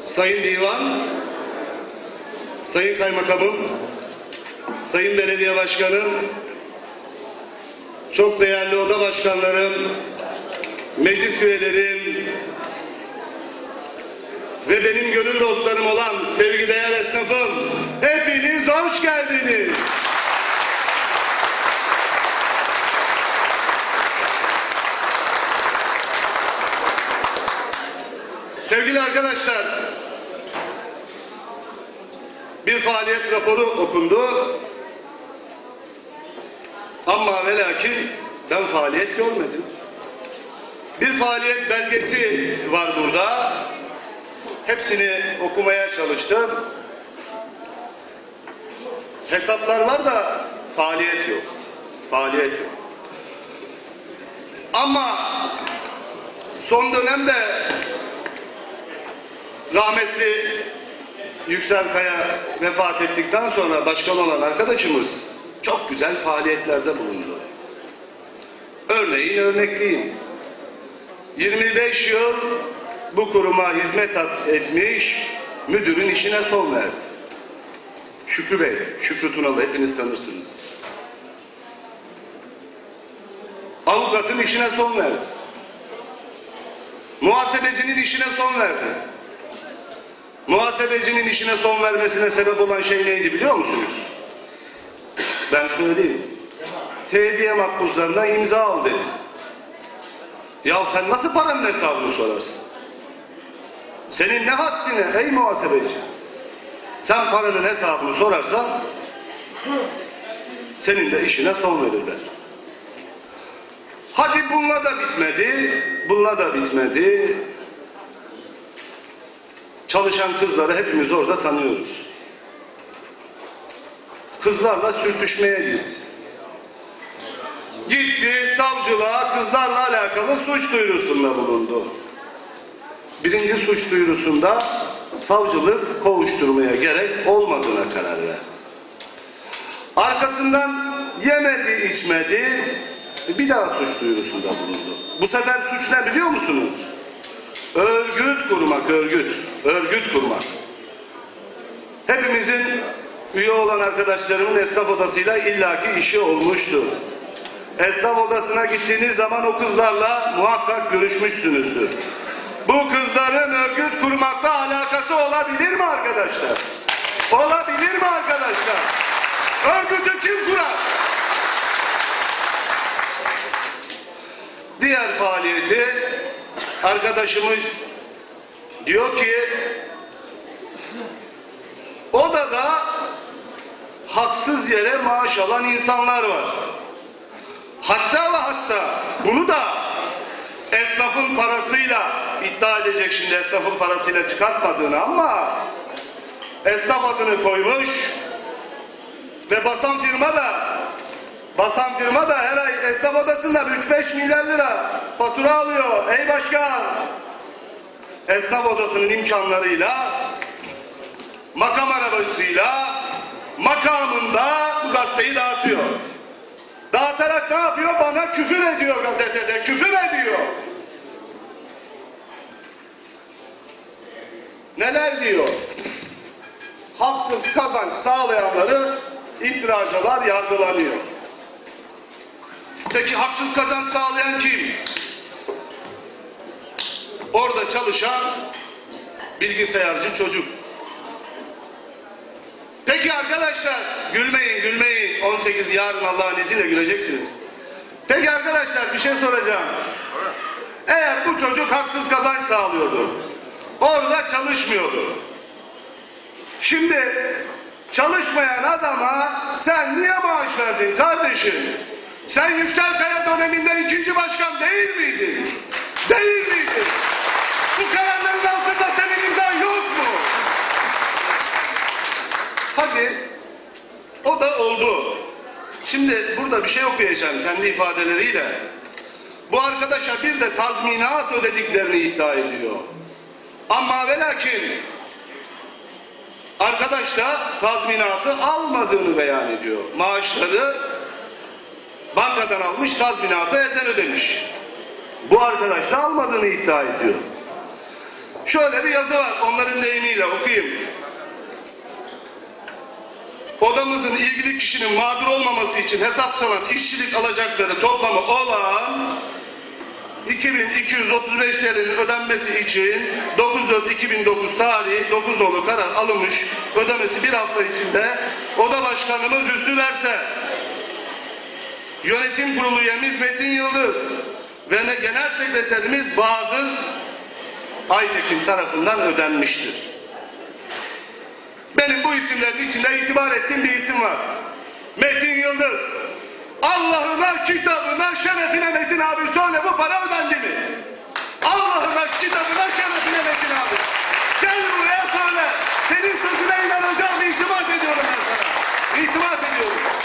Sayın Divan, Sayın Kaymakamım, Sayın Belediye Başkanım, çok değerli oda başkanlarım, meclis üyelerim ve benim gönül dostlarım olan sevgideğer esnafım, hepiniz hoş geldiniz. Sevgili arkadaşlar, bir faaliyet raporu okundu. Ama ve lakin ben faaliyet görmedim. Bir faaliyet belgesi var burada. Hepsini okumaya çalıştım. Hesaplar var da faaliyet yok. Faaliyet yok. Ama son dönemde rahmetli Yüksel Kaya vefat ettikten sonra başkan olan arkadaşımız çok güzel faaliyetlerde bulundu. Örneğin örnekleyeyim. 25 yıl bu kuruma hizmet etmiş müdürün işine son verdi. Şükrü Bey, Şükrü Tunalı hepiniz tanırsınız. Avukatın işine son verdi. Muhasebecinin işine son verdi. Muhasebecinin işine son vermesine sebep olan şey neydi biliyor musunuz? Ben söyleyeyim. Tediye makbuzlarına imza al dedi. Ya sen nasıl paranın hesabını sorarsın? Senin ne haddine ey muhasebeci? Sen paranın hesabını sorarsan senin de işine son verirler. Hadi bununla da bitmedi, bununla da bitmedi. Çalışan kızları hepimiz orada tanıyoruz. Kızlarla sürtüşmeye gitti. Gitti savcılığa kızlarla alakalı suç duyurusunda bulundu. Birinci suç duyurusunda savcılık kovuşturmaya gerek olmadığına karar verdi. Arkasından yemedi içmedi bir daha suç duyurusunda bulundu. Bu sefer suç ne biliyor musunuz? Örgüt kurmak, örgüt. Örgüt kurmak. Hepimizin üye olan arkadaşlarımın esnaf odasıyla illaki işi olmuştur. Esnaf odasına gittiğiniz zaman o kızlarla muhakkak görüşmüşsünüzdür. Bu kızların örgüt kurmakla alakası olabilir mi arkadaşlar? Olabilir mi arkadaşlar? Örgütü kim kurar? Diğer faaliyeti arkadaşımız diyor ki odada haksız yere maaş alan insanlar var. Hatta ve hatta bunu da esnafın parasıyla iddia edecek şimdi esnafın parasıyla çıkartmadığını ama esnaf adını koymuş ve basan firma da basan firma da her ay esnaf odasından 3-5 milyar lira fatura alıyor. Ey başkan! Esnaf odasının imkanlarıyla makam arabasıyla makamında bu gazeteyi dağıtıyor. Dağıtarak ne yapıyor? Bana küfür ediyor gazetede. Küfür ediyor. Neler diyor? Haksız kazanç sağlayanları iftiracılar yargılanıyor. Peki haksız kazanç sağlayan kim? Orada çalışan bilgisayarcı çocuk. Peki arkadaşlar gülmeyin gülmeyin 18 yarın Allah'ın izniyle güleceksiniz. Peki arkadaşlar bir şey soracağım. Eğer bu çocuk haksız kazanç sağlıyordu. Orada çalışmıyordu. Şimdi çalışmayan adama sen niye maaş verdin kardeşim? Sen Yüksel Kaya döneminde ikinci başkan değil miydin? Değil miydin? Bu kararların altında senin imzan yok mu? Hadi o da oldu. Şimdi burada bir şey okuyacağım kendi ifadeleriyle. Bu arkadaşa bir de tazminat ödediklerini iddia ediyor. Ama ve lakin arkadaş da tazminatı almadığını beyan ediyor. Maaşları bankadan almış tazminatı elden ödemiş. Bu arkadaş da almadığını iddia ediyor. Şöyle bir yazı var onların deyimiyle okuyayım. Odamızın ilgili kişinin mağdur olmaması için hesaplanan işçilik alacakları toplamı olan 2235 TL'nin ödenmesi için 9.4.2009 tarihi 9 nolu karar alınmış. Ödemesi bir hafta içinde Oda Başkanımız Hüsnü Verse, Yönetim Kurulu üyemiz Metin Yıldız ve ne Genel Sekreterimiz Bahadır Aytekin tarafından ödenmiştir. Benim bu isimlerin içinde itibar ettiğim bir isim var. Metin Yıldız. Allah'ına, kitabına, şerefine Metin abi söyle bu para ödendi mi? Allah'ına, kitabına, şerefine Metin abi. Gel buraya söyle. Senin sözüne inanacağım, itimat ediyorum ben sana. İtimat ediyorum.